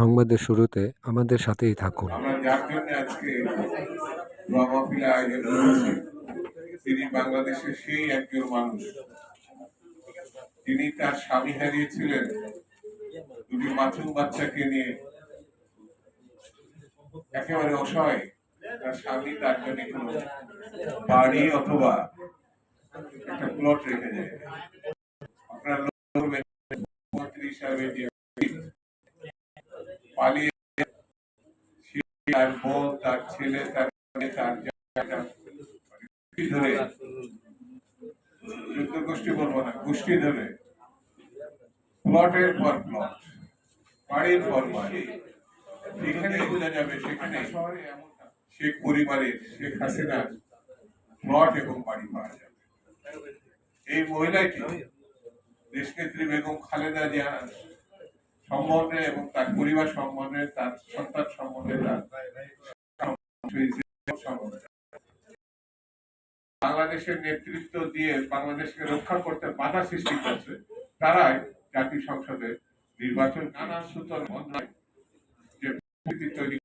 সংবাদের শুরুতে আমাদের সাথেই থাকুন। তিনি বাংলাদেশের সেই একজন মানুষ। তিনি তার স্বামী হারিয়েছিলেন দুটি মাছুম বাচ্চাকে নিয়ে। একেবারে অসহায় তার স্বামী তার জন্য কোনো বাড়ি অথবা একটা প্লট রেখে যায় আপনার হিসাবে পালিয়ে তার বোন, তার ছেলে, তার তার ধরে যুদ্ধ গোষ্ঠী বলব না, গোষ্ঠী ধরে প্লটের পর প্লট বাড়ির পর বাড়ি যেখানে বোঝা যাবে সেখানে শহরে এমন। শেখ পরিবারের শেখ হাসিনার প্লট এবং বাড়ি পাওয়া যাবে এই মহিলাটি দেশনেত্রী বেগম খালেদা জিয়া সম্বন্ধে এবং তার পরিবার সম্বন্ধে, তার সন্তান সম্বন্ধে, তার বাংলাদেশের নেতৃত্ব দিয়ে বাংলাদেশকে রক্ষা করতে বাধা সৃষ্টি করছে, তারাই জাতীয় সংসদে নির্বাচন নানা সূত্র যে তৈরি